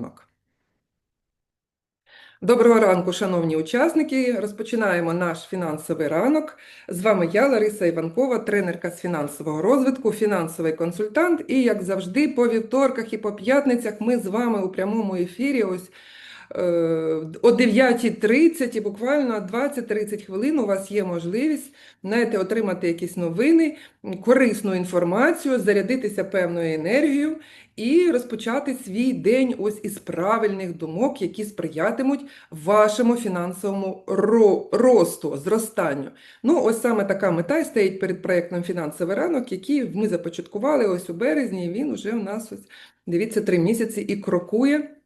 ранок. Доброго ранку, шановні учасники. Розпочинаємо наш фінансовий ранок. З вами я, Лариса Іванкова, тренерка з фінансового розвитку, фінансовий консультант. І, як завжди, по вівторках і по п'ятницях ми з вами у прямому ефірі. Ось о 9.30 буквально 20-30 хвилин у вас є можливість знаєте, отримати якісь новини, корисну інформацію, зарядитися певною енергією і розпочати свій день ось із правильних думок, які сприятимуть вашому фінансовому росту, зростанню. Ну, ось саме така мета стоїть перед проєктом фінансовий ранок, який ми започаткували ось у березні, і він вже у нас ось дивіться три місяці і крокує.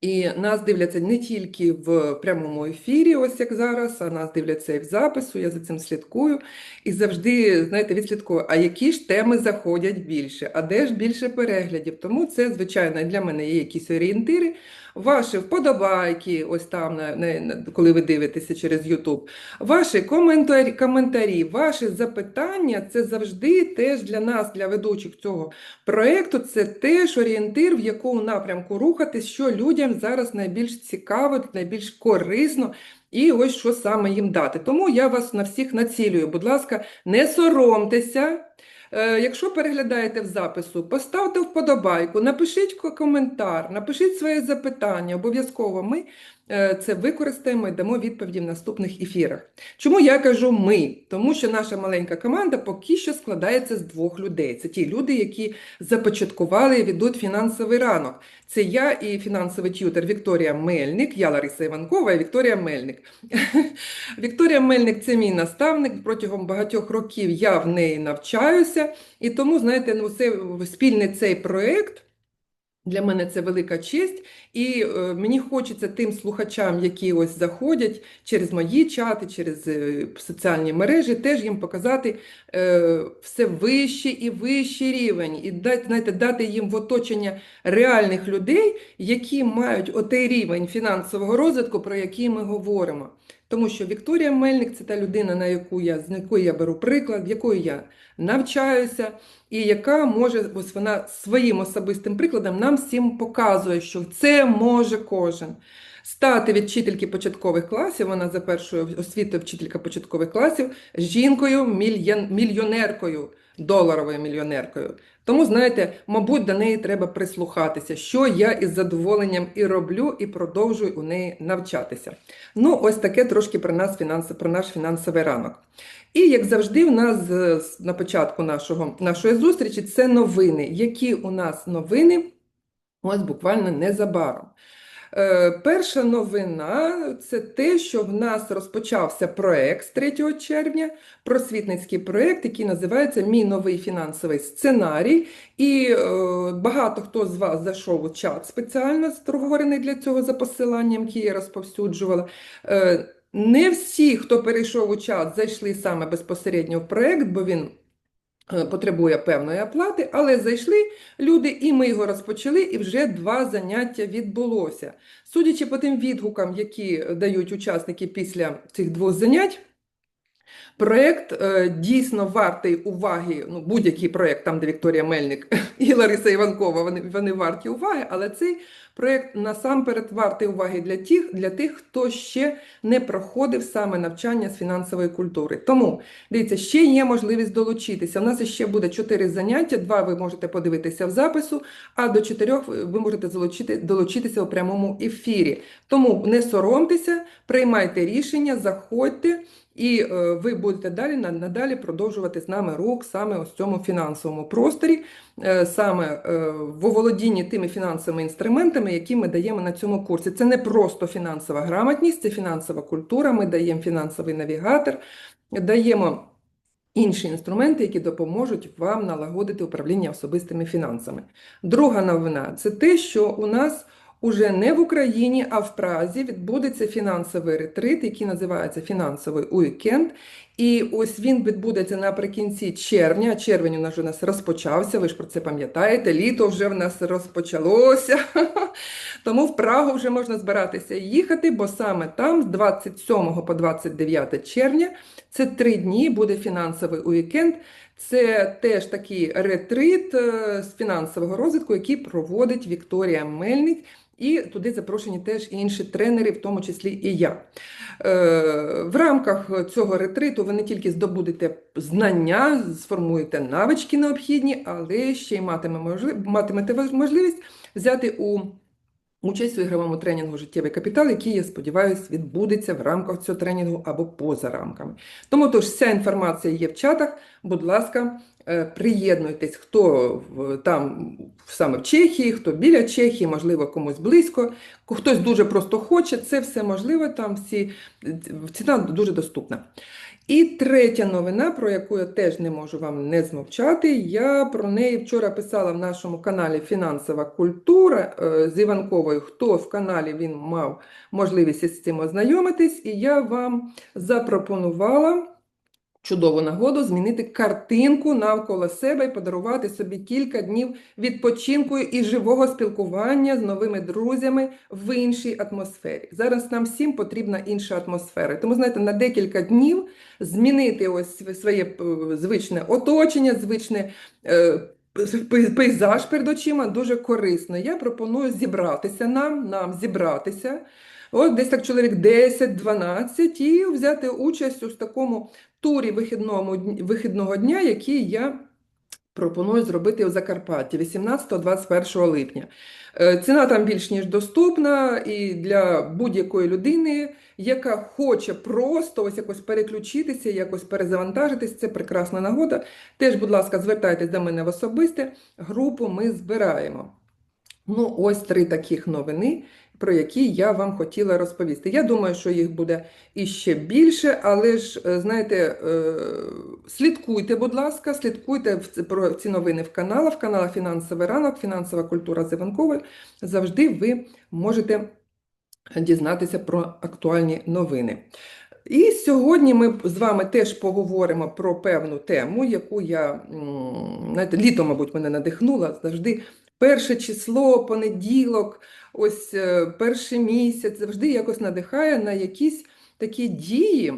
І нас дивляться не тільки в прямому ефірі, ось як зараз, а нас дивляться і в запису, я за цим слідкую. І завжди, знаєте, відслідкую, а які ж теми заходять більше, а де ж більше переглядів. Тому це, звичайно, для мене є якісь орієнтири ваші вподобайки, ось там, на, на, коли ви дивитеся через YouTube, ваші коментарі, коментарі, ваші запитання це завжди теж для нас, для ведучих цього проєкту, це теж орієнтир, в якому напрямку рухатись, що людям зараз найбільш цікаво, найбільш корисно. І ось що саме їм дати. Тому я вас на всіх націлюю. Будь ласка, не соромтеся. Е, якщо переглядаєте в запису, поставте вподобайку, напишіть коментар, напишіть своє запитання. Обов'язково ми це використаємо і дамо відповіді в наступних ефірах. Чому я кажу ми? Тому що наша маленька команда поки що складається з двох людей. Це ті люди, які започаткували і ведуть фінансовий ранок. Це я і фінансовий т'ютер Вікторія Мельник, я Лариса Іванкова і Вікторія Мельник. Вікторія Мельник це мій наставник. Протягом багатьох років я в неї навчаюся, і тому, знаєте, ну, це спільний цей проєкт. Для мене це велика честь, і е, мені хочеться тим слухачам, які ось заходять через мої чати, через е, соціальні мережі, теж їм показати е, все вищий і вищий рівень, і дати, знаєте, дати їм в оточення реальних людей, які мають отей рівень фінансового розвитку, про який ми говоримо. Тому що Вікторія Мельник це та людина, на яку я, з якої я беру приклад, якою я навчаюся, і яка може, ось вона своїм особистим прикладом нам всім показує, що це може кожен. Стати від вчительки початкових класів, вона за першою освітою вчителька початкових класів, жінкою, мільйонеркою, доларовою мільйонеркою. Тому, знаєте, мабуть, до неї треба прислухатися, що я із задоволенням і роблю, і продовжую у неї навчатися. Ну, ось таке трошки про нас про наш фінансовий ранок. І, як завжди, у нас на початку нашого, нашої зустрічі це новини. Які у нас новини? Ось буквально незабаром. Е, перша новина це те, що в нас розпочався проект з 3 червня, просвітницький проект, який називається Мій новий фінансовий сценарій. І е, багато хто з вас зайшов у чат спеціально створений для цього за посиланням, який я розповсюджувала. Е, не всі, хто перейшов у чат, зайшли саме безпосередньо в проект, бо він потребує певної оплати, але зайшли люди, і ми його розпочали, і вже два заняття відбулося. Судячи по тим відгукам, які дають учасники після цих двох занять, Проєкт е, дійсно вартий уваги. Ну, будь-який проєкт, там, де Вікторія Мельник і Лариса Іванкова, вони вони варті уваги, але цей проєкт насамперед вартий уваги для тих, для тих, хто ще не проходив саме навчання з фінансової культури. Тому дивіться, ще є можливість долучитися. У нас ще буде чотири заняття, два ви можете подивитися в запису, а до чотирьох ви можете долучити, долучитися у прямому ефірі. Тому не соромтеся, приймайте рішення, заходьте. І е, ви будете далі надалі продовжувати з нами рух саме у цьому фінансовому просторі, е, саме е, в володінні тими фінансовими інструментами, які ми даємо на цьому курсі. Це не просто фінансова грамотність, це фінансова культура. Ми даємо фінансовий навігатор, даємо. Інші інструменти, які допоможуть вам налагодити управління особистими фінансами. Друга новина це те, що у нас Уже не в Україні, а в Празі відбудеться фінансовий ретрит, який називається фінансовий уікенд. І ось він відбудеться наприкінці червня. Червень у нас у нас розпочався, ви ж про це пам'ятаєте, літо вже в нас розпочалося. Тому в Прагу вже можна збиратися їхати, бо саме там, з 27 по 29 червня, це три дні буде фінансовий уікенд. Це теж такий ретрит е, з фінансового розвитку, який проводить Вікторія Мельник і туди запрошені теж інші тренери, в тому числі і я. Е, В рамках цього ретриту ви не тільки здобудете знання, сформуєте навички необхідні, але ще й матимете можливість взяти у участь у ігровому тренінгу Життєвий капітал, який, я сподіваюся, відбудеться в рамках цього тренінгу або поза рамками. Тому тож вся інформація є в чатах. Будь ласка, приєднуйтесь, хто там саме в Чехії, хто біля Чехії, можливо, комусь близько, хтось дуже просто хоче. Це все можливо. Там всі ціна дуже доступна. І третя новина, про яку я теж не можу вам не змовчати. Я про неї вчора писала в нашому каналі Фінансова культура е, з Іванковою. Хто в каналі він мав можливість із цим ознайомитись, і я вам запропонувала чудову нагоду змінити картинку навколо себе і подарувати собі кілька днів відпочинку і живого спілкування з новими друзями в іншій атмосфері. Зараз нам всім потрібна інша атмосфера. Тому, знаєте, на декілька днів змінити ось своє е, звичне оточення, звичне. е, Пейзаж перед очима дуже корисно. Я пропоную зібратися нам, нам зібратися. От десь так чоловік 10-12 і взяти участь у такому турі вихідному, вихідного дня, який я пропоную зробити у Закарпатті 18-21 липня. Е, Ціна там більш ніж доступна і для будь-якої людини, яка хоче просто ось якось переключитися, якось перезавантажитись, це прекрасна нагода. Теж, будь ласка, звертайтесь до мене в особисте. Групу ми збираємо. Ну, ось три таких новини, про які я вам хотіла розповісти. Я думаю, що їх буде іще більше, але ж, е, знаєте, е, слідкуйте, будь ласка, слідкуйте про ці новини в каналах, в каналах Фінансовий ранок, Фінансова культура з Іванковою. Завжди ви можете дізнатися про актуальні новини. І сьогодні ми з вами теж поговоримо про певну тему, яку я, знаєте, літо, мабуть, мене надихнула завжди. Перше число, понеділок, ось е, перший місяць завжди якось надихає на якісь такі дії,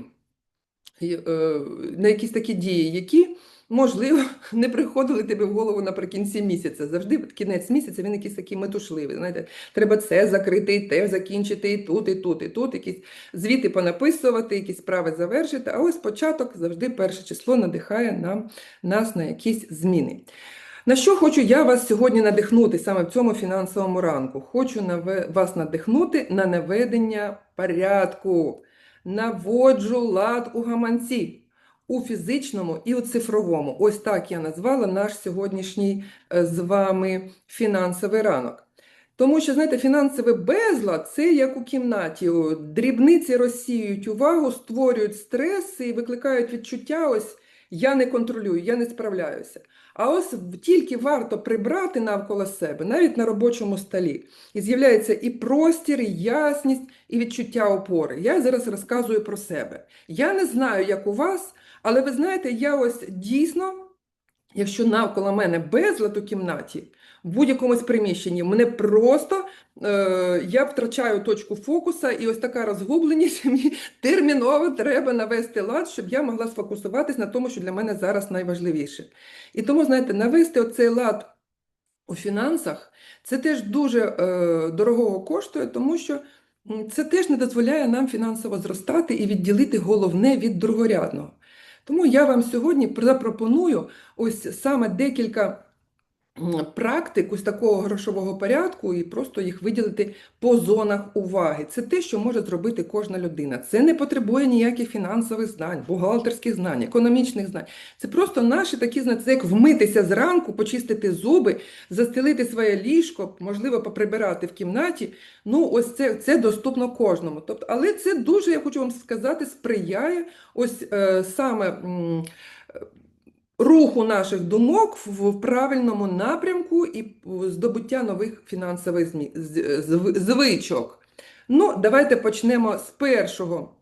е, на якісь такі дії, які, можливо, не приходили тобі в голову наприкінці місяця. Завжди кінець місяця він якийсь такий метушливий. Знаєте, треба це закрити, і те закінчити, і тут, і тут, і тут, якісь звіти понаписувати, якісь справи завершити. А ось початок завжди перше число надихає нам, нас на якісь зміни. На що хочу я вас сьогодні надихнути саме в цьому фінансовому ранку? Хочу вас надихнути на наведення порядку, наводжу лад у гаманці. У фізичному і у цифровому. Ось так я назвала наш сьогоднішній е, з вами фінансовий ранок. Тому що, знаєте, фінансовий безлад це як у кімнаті. Дрібниці розсіюють увагу, створюють стрес і викликають відчуття ось я не контролюю, я не справляюся. А ось тільки варто прибрати навколо себе, навіть на робочому столі, і з'являється і простір, і ясність, і відчуття опори. Я зараз розказую про себе. Я не знаю, як у вас, але ви знаєте, я ось дійсно, якщо навколо мене безлад у кімнаті, в будь-якомусь приміщенні, мене просто е, я втрачаю точку фокуса, і ось така розгубленість мені терміново треба навести лад, щоб я могла сфокусуватись на тому, що для мене зараз найважливіше. І тому, знаєте, навести оцей лад у фінансах це теж дуже е, дорогого коштує, тому що це теж не дозволяє нам фінансово зростати і відділити головне від другорядного. Тому я вам сьогодні запропоную ось саме декілька практик ось такого грошового порядку і просто їх виділити по зонах уваги. Це те, що може зробити кожна людина. Це не потребує ніяких фінансових знань, бухгалтерських знань, економічних знань. Це просто наші такі це як вмитися зранку, почистити зуби, застелити своє ліжко, можливо, поприбирати в кімнаті. Ну, ось це, це доступно кожному. Тобто, але це дуже, я хочу вам сказати, сприяє ось е, саме. м, руху наших думок в правильному напрямку і здобуття нових фінансових зв- звичок. Ну, давайте почнемо з першого,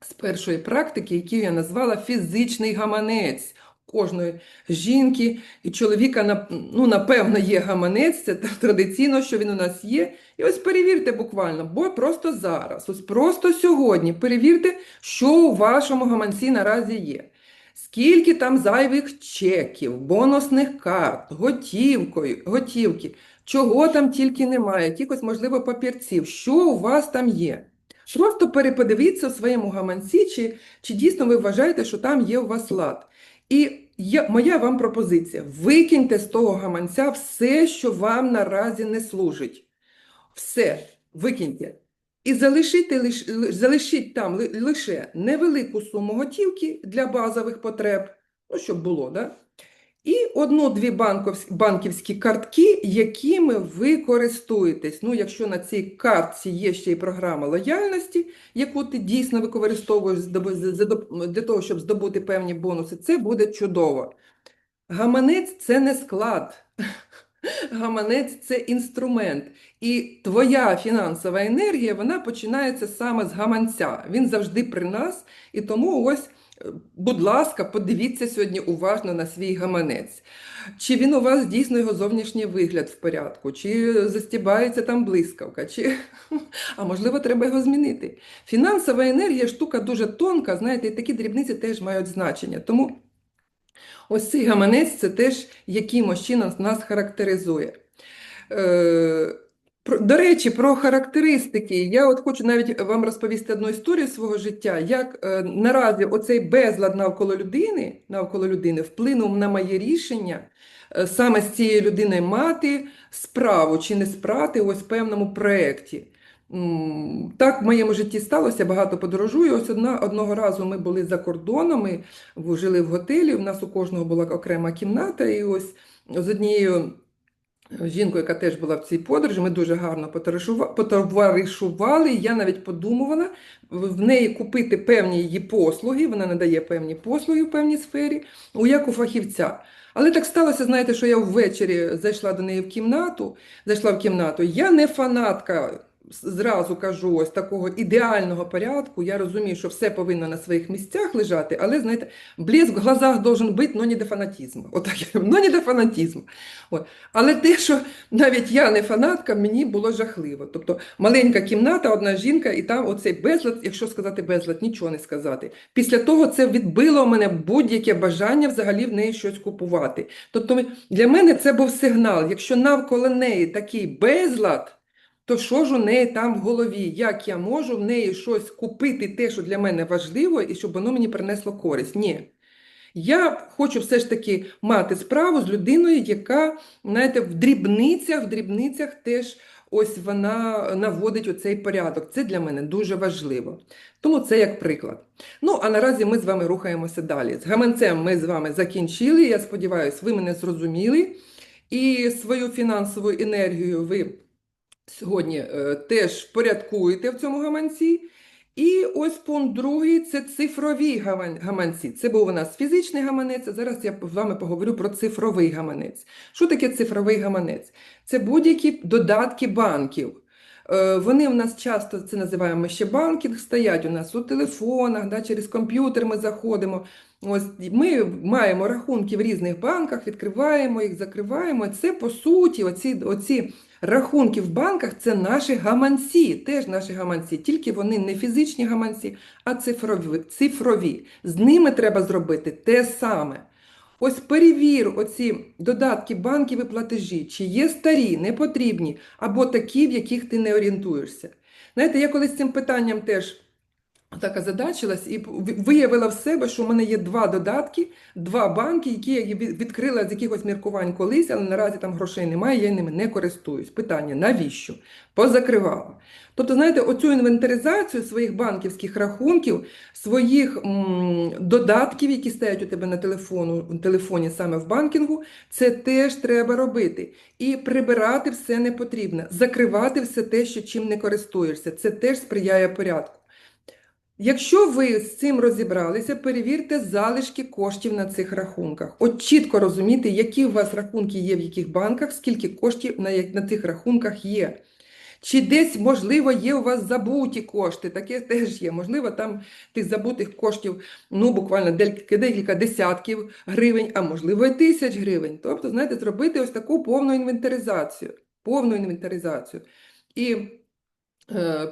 з першої практики, яку я назвала фізичний гаманець. Кожної жінки і чоловіка, ну, напевно, є гаманець, це традиційно, що він у нас є. І ось перевірте буквально, бо просто зараз, ось просто сьогодні перевірте, що у вашому гаманці наразі є. Скільки там зайвих чеків, бонусних карт, готівкою, готівки, чого там тільки немає, якихось, можливо, папірців, що у вас там є. Просто переподивіться у своєму гаманці, чи, чи дійсно ви вважаєте, що там є у вас лад. І я, моя вам пропозиція: викиньте з того гаманця все, що вам наразі не служить. Все, викиньте. І залишите, лиш, ли- залишіть там лише невелику суму готівки для базових потреб, ну, щоб було, да? І одну-дві банківські картки, якими ви користуєтесь. Ну, якщо на цій картці є ще й програма лояльності, яку ти дійсно використовуєш для того, щоб здобути певні бонуси, це буде чудово. Гаманець це не склад. Гаманець це інструмент. І твоя фінансова енергія, вона починається саме з гаманця. Він завжди при нас. І тому ось, е, будь ласка, подивіться сьогодні уважно на свій гаманець. Чи він у вас дійсно його зовнішній вигляд в порядку, чи застібається там блискавка, чи... а можливо, треба його змінити. Фінансова енергія штука дуже тонка, знаєте, і такі дрібниці теж мають значення. Тому Ось цей гаманець це теж якимось чином нас характеризує. Е, до речі, про характеристики. Я от хочу навіть вам розповісти одну історію свого життя, як е, наразі оцей безлад навколо людини, навколо людини вплинув на моє рішення е, саме з цією людиною мати справу чи не справити ось певному проєкті. Так в моєму житті сталося, багато подорожую. Ось одна, одного разу ми були за кордоном, ми в- жили в готелі, у нас у кожного була окрема кімната, і ось з однією жінкою, яка теж була в цій подорожі, ми дуже гарно потоваришува- потоваришували. Я навіть подумувала в неї купити певні її послуги, вона надає певні послуги в певній сфері, у як у фахівця. Але так сталося, знаєте, що я ввечері зайшла до неї в кімнату, зайшла в кімнату. Я не фанатка, зразу кажу, ось такого ідеального порядку. Я розумію, що все повинно на своїх місцях лежати, але, знаєте, блеск в глазах должен бути, но не до фанатизму. Отак, но не до фанатизму. От. Але те, що навіть я не фанатка, мені було жахливо. Тобто маленька кімната, одна жінка, і там оцей безлад, якщо сказати безлад, нічого не сказати. Після того це відбило у мене будь-яке бажання взагалі в неї щось купувати. Тобто для мене це був сигнал. Якщо навколо неї такий безлад, то що ж у неї там в голові? Як я можу в неї щось купити, те, що для мене важливо, і щоб воно мені принесло користь? Ні. Я хочу все ж таки мати справу з людиною, яка, знаєте, в дрібницях, в дрібницях теж ось вона наводить оцей порядок. Це для мене дуже важливо. Тому це як приклад. Ну, а наразі ми з вами рухаємося далі. З гаманцем ми з вами закінчили. Я сподіваюся, ви мене зрозуміли. І свою фінансову енергію ви сьогодні е, теж порядкуєте в цьому гаманці. І ось пункт другий це цифрові гаманці. Це був у нас фізичний гаманець, а зараз я з вами поговорю про цифровий гаманець. Що таке цифровий гаманець? Це будь-які додатки банків. Е, Вони в нас часто це називаємо ще банкінг, стоять у нас у телефонах, да, через комп'ютер ми заходимо. Ось ми маємо рахунки в різних банках, відкриваємо їх, закриваємо. Це по суті, оці, оці рахунки в банках це наші гаманці, теж наші гаманці, тільки вони не фізичні гаманці, а цифрові. цифрові. З ними треба зробити те саме. Ось перевір оці додатки банків і платежі, чи є старі, непотрібні, або такі, в яких ти не орієнтуєшся. Знаєте, я колись цим питанням теж так озадачилась і виявила в себе, що в мене є два додатки, два банки, які я відкрила з якихось міркувань колись, але наразі там грошей немає, я ними не користуюсь. Питання, навіщо? Позакривала. Тобто, знаєте, оцю інвентаризацію своїх банківських рахунків, своїх м, додатків, які стоять у тебе на телефону, телефоні саме в банкінгу, це теж треба робити. І прибирати все не потрібно, закривати все те, що чим не користуєшся. Це теж сприяє порядку. Якщо ви з цим розібралися, перевірте залишки коштів на цих рахунках. От чітко розуміти, які у вас рахунки є в яких банках, скільки коштів на, на цих рахунках є. Чи десь, можливо, є у вас забуті кошти, таке теж є. Можливо, там тих забутих коштів ну, буквально декілька, десятків гривень, а можливо, і тисяч гривень. Тобто, знаєте, зробити ось таку повну інвентаризацію. Повну інвентаризацію. І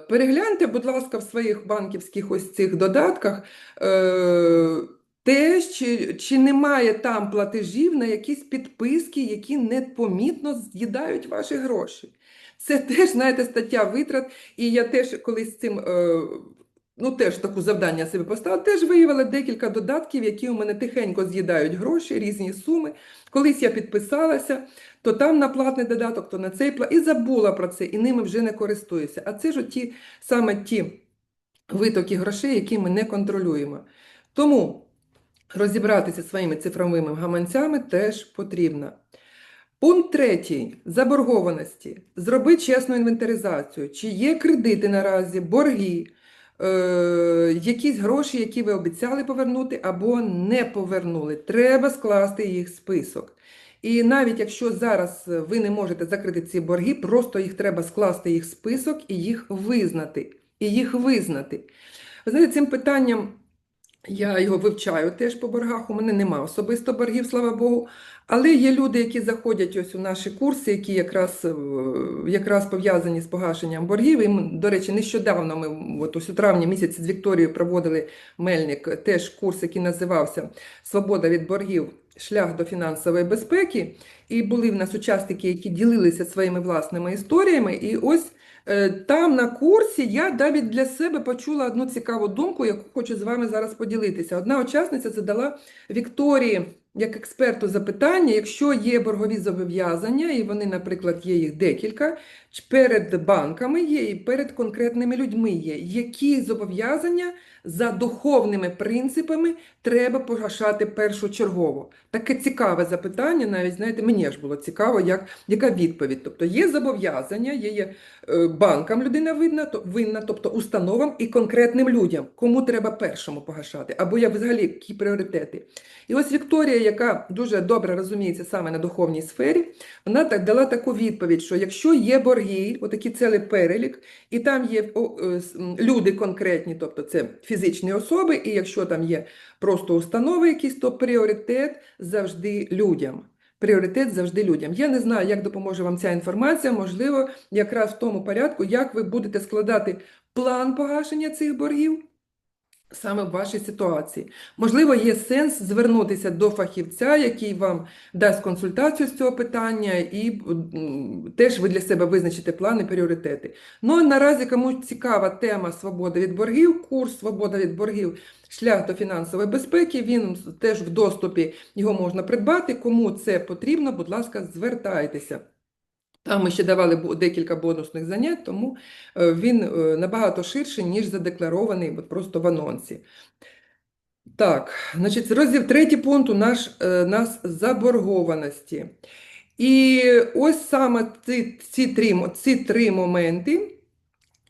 Перегляньте, будь ласка, в своїх банківських ось цих додатках, е, те, чи, чи немає там платежів на якісь підписки, які непомітно з'їдають ваші гроші. Це теж, знаєте, стаття витрат, і я теж колись з цим, е, ну теж таку завдання собі поставила, теж виявила декілька додатків, які у мене тихенько з'їдають гроші, різні суми. Колись я підписалася, то там на платний додаток, то на цей платний, і забула про це, і ними вже не користуюся. А це ж ті, саме ті витоки грошей, які ми не контролюємо. Тому розібратися зі своїми цифровими гаманцями теж потрібно. Пункт третій заборгованості. Зроби чесну інвентаризацію. Чи є кредити наразі, борги, якісь гроші, які ви обіцяли повернути або не повернули. Треба скласти їх в список. І навіть якщо зараз ви не можете закрити ці борги, просто їх треба скласти їх в список і їх визнати. І їх визнати. Ви знаєте, цим питанням я його вивчаю теж по боргах. У мене нема особисто боргів, слава Богу. Але є люди, які заходять ось у наші курси, які якраз, е, якраз пов'язані з погашенням боргів. І, до речі, нещодавно ми от ось у травні місяці з Вікторією проводили Мельник теж курс, який називався Свобода від боргів. Шлях до фінансової безпеки, і були в нас учасники, які ділилися своїми власними історіями. І ось е, там на курсі я навіть для себе почула одну цікаву думку, яку хочу з вами зараз поділитися. Одна учасниця задала Вікторії як експерту запитання, якщо є боргові зобов'язання, і вони, наприклад, є їх декілька, перед банками є і перед конкретними людьми є, які зобов'язання за духовними принципами треба погашати першочергово? Таке цікаве запитання, навіть знаєте, мені аж було цікаво, як, яка відповідь. Тобто є зобов'язання, є, є е, банкам людина винна, то, винна, тобто установам і конкретним людям, кому треба першому погашати, або як взагалі які пріоритети. І ось Вікторія, яка дуже добре розуміється саме на духовній сфері, вона так дала таку відповідь, що якщо є борги, отакий цілий перелік, і там є е, люди конкретні, тобто це фізичні особи, і якщо там є просто установи якісь, то пріоритет завжди людям. Пріоритет завжди людям. Я не знаю, як допоможе вам ця інформація, можливо, якраз в тому порядку, як ви будете складати план погашення цих боргів. Саме в вашій ситуації. Можливо, є сенс звернутися до фахівця, який вам дасть консультацію з цього питання, і теж ви для себе визначите плани, пріоритети. Ну, а наразі, кому цікава тема свобода від боргів, курс Свобода від боргів, шлях до фінансової безпеки, він теж в доступі, його можна придбати. Кому це потрібно, будь ласка, звертайтеся. Там ми ще давали декілька бонусних занять, тому е, він е, набагато ширший, ніж задекларований от просто в анонсі. Так, значить, розділ третій пункт у наш, е, нас заборгованості. І ось саме ці, ці, три, ці три моменти.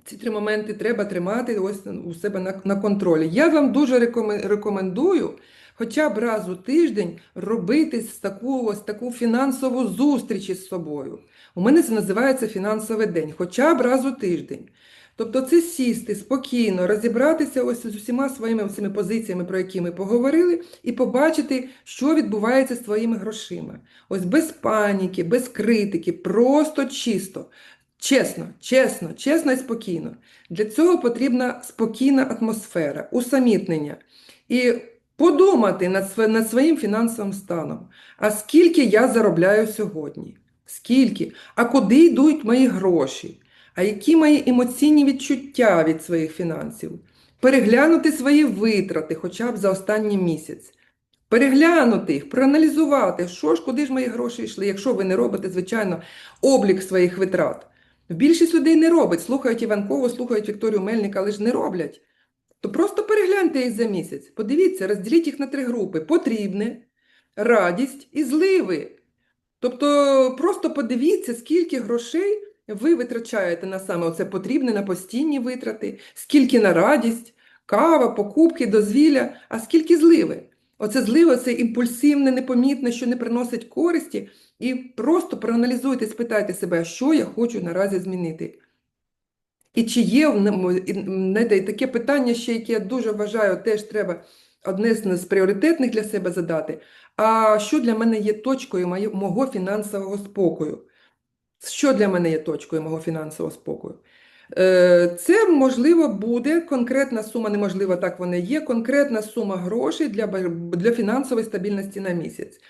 Ці три моменти треба тримати ось у себе на, на контролі. Я вам дуже рекомендую хоча б раз у тиждень робити таку, ось таку фінансову зустріч із собою. У мене це називається фінансовий день, хоча б раз у тиждень. Тобто це сісти спокійно, розібратися ось з усіма своїми цими позиціями, про які ми поговорили, і побачити, що відбувається з твоїми грошима. Ось без паніки, без критики, просто чисто. Чесно, чесно, чесно і спокійно. Для цього потрібна спокійна атмосфера, усамітнення. І подумати над, над своїм фінансовим станом. А скільки я заробляю сьогодні? Скільки? А куди йдуть мої гроші? А які мої емоційні відчуття від своїх фінансів? Переглянути свої витрати хоча б за останній місяць. Переглянути їх, проаналізувати, що ж, куди ж мої гроші йшли, якщо ви не робите, звичайно, облік своїх витрат. Більшість людей не робить, слухають Іванкову, слухають Вікторію Мельник, але ж не роблять. То просто перегляньте їх за місяць. Подивіться, розділіть їх на три групи: потрібне, радість і зливи. Тобто просто подивіться, скільки грошей ви витрачаєте на саме оце потрібне, на постійні витрати, скільки на радість, кава, покупки, дозвілля, а скільки зливи. Оце зливо, це імпульсивне, непомітне, що не приносить користі. І просто проаналізуйте, спитайте себе, що я хочу наразі змінити. І чи є знаєте, таке питання ще, яке я дуже вважаю, теж треба одне з з пріоритетних для себе задати. А що для мене є точкою мого фінансового спокою? Що для мене є точкою мого фінансового спокою? Е, Це можливо буде конкретна сума, неможливо, так вона є, конкретна сума грошей для, для фінансової стабільності на місяць.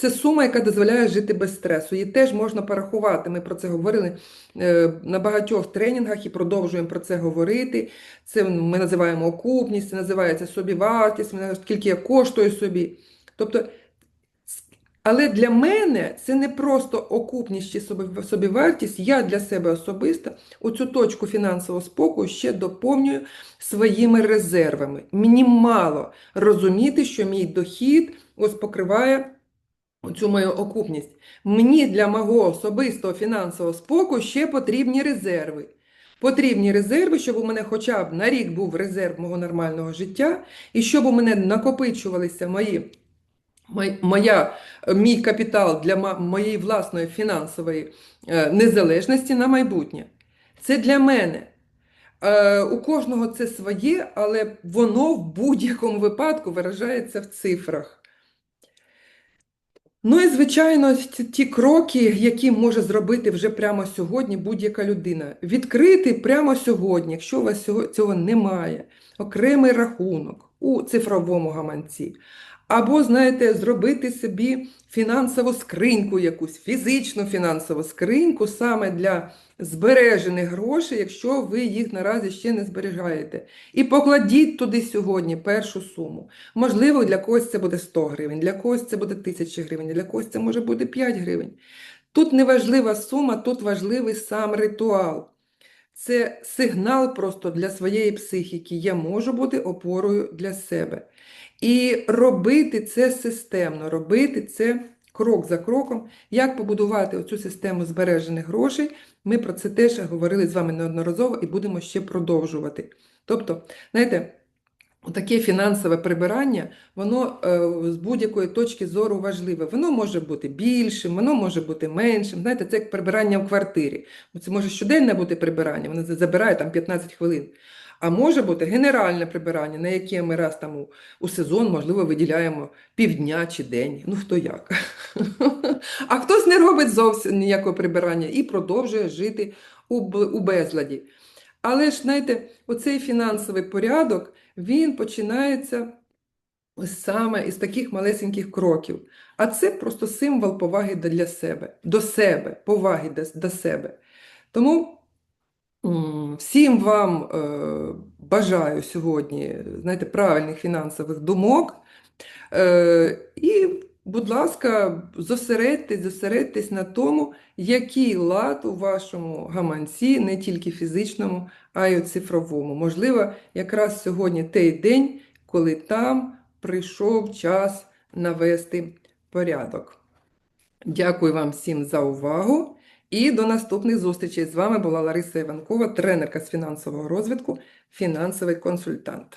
Це сума, яка дозволяє жити без стресу. Її теж можна порахувати. Ми про це говорили е, на багатьох тренінгах і продовжуємо про це говорити. Це ми називаємо окупність, це називається собівартість, скільки я коштую собі. Тобто, але для мене це не просто окупність чи собівартість. Я для себе особисто оцю точку фінансового спокою ще доповнюю своїми резервами. Мені мало розуміти, що мій дохід ось покриває цю мою окупність. Мені для мого особистого фінансового спокою ще потрібні резерви. Потрібні резерви, щоб у мене хоча б на рік був резерв мого нормального життя, і щоб у мене накопичувалися мої, моя, е, мій капітал для моєї власної фінансової е, незалежності на майбутнє. Це для мене. Е, У кожного це своє, але воно в будь-якому випадку виражається в цифрах. Ну і, звичайно, ті кроки, які може зробити вже прямо сьогодні будь-яка людина. Відкрити прямо сьогодні, якщо у вас цього немає, окремий рахунок у цифровому гаманці. Або, знаєте, зробити собі фінансову скриньку якусь, фізичну фінансову скриньку саме для збережених грошей, якщо ви їх наразі ще не зберігаєте. І покладіть туди сьогодні першу суму. Можливо, для когось це буде 100 гривень, для когось це буде 1000 гривень, для когось це може бути 5 гривень. Тут не важлива сума, тут важливий сам ритуал. Це сигнал просто для своєї психіки. Я можу бути опорою для себе. І робити це системно, робити це крок за кроком. Як побудувати оцю систему збережених грошей, ми про це теж говорили з вами неодноразово і будемо ще продовжувати. Тобто, знаєте, Таке фінансове прибирання, воно е, з будь-якої точки зору важливе. Воно може бути більшим, воно може бути меншим. Знаєте, це як прибирання в квартирі. Це може щоденне бути прибирання, воно забирає там 15 хвилин. А може бути генеральне прибирання, на яке ми раз там у, у сезон, можливо, виділяємо півдня чи день. Ну хто як. А хтось не робить зовсім ніякого прибирання і продовжує жити у, у безладі. Але ж, знаєте, оцей фінансовий порядок, він починається саме із таких малесеньких кроків. А це просто символ поваги для себе, до себе, поваги до, себе. Тому всім вам е, бажаю сьогодні, знаєте, правильних фінансових думок. Е, і, будь ласка, зосередьтесь, зосередьтесь на тому, який лад у вашому гаманці, не тільки фізичному, а й у цифровому. Можливо, якраз сьогодні той день, коли там прийшов час навести порядок. Дякую вам всім за увагу і до наступних зустрічей. З вами була Лариса Іванкова, тренерка з фінансового розвитку, фінансовий консультант.